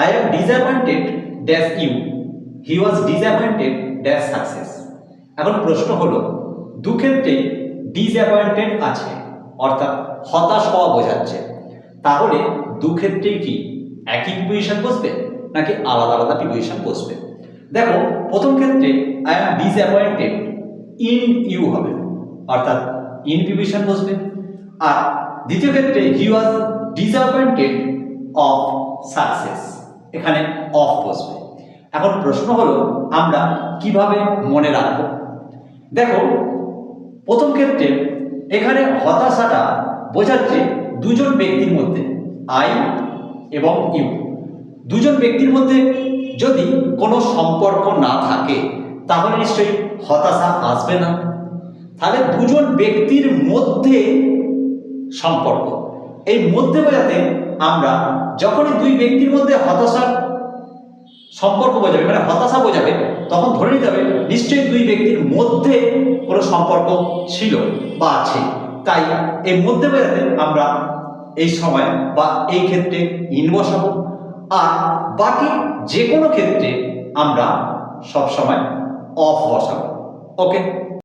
I am disappointed dash you he was disappointed dash success এখন প্রশ্ন হলো দু ক্ষেত্রেই ডিসঅ্যাপয়েন্টেড আছে, অর্থাৎ হতাশ হওয়া বোঝাচ্ছে, তাহলে দু ক্ষেত্রেই কি? একই প্রিপোজিশন বসবে, নাকি আলাদা আলাদা প্রিপোজিশন বসবে? দেখো, প্রথম ক্ষেত্রে I am disappointed in you হবে, অর্থাৎ ইন প্রিপোজিশন বসবে। আর দ্বিতীয় ক্ষেত্রে he was disappointed of success এখানে অফ বসবে। এখন প্রশ্ন হলো, আমরা কীভাবে মনে রাখব? দেখো, প্রথম ক্ষেত্রে এখানে হতাশাটা বোঝাচ্ছে দুজন ব্যক্তির মধ্যে আই এবং ইউ দুজন ব্যক্তির মধ্যে যদি কোনো সম্পর্ক না থাকে, তাহলে নিশ্চয়ই হতাশা আসবে না। তাহলে দুজন ব্যক্তির মধ্যে সম্পর্ক এই মধ্যে বোঝাতে আমরা যখনই দুই ব্যক্তির মধ্যে হতাশার সম্পর্ক বোঝাবে মানে হতাশা বোঝাবে তখন ধরে নিতে হবে, নিশ্চয়ই দুই ব্যক্তির মধ্যে কোনো সম্পর্ক ছিল বা আছে। তাই এই মধ্যে বোঝাতে আমরা এই সময় বা এই ক্ষেত্রে ইন বসাবো আর বাকি যে কোনো ক্ষেত্রে আমরা সব সময় অফ বসাবো। ওকে?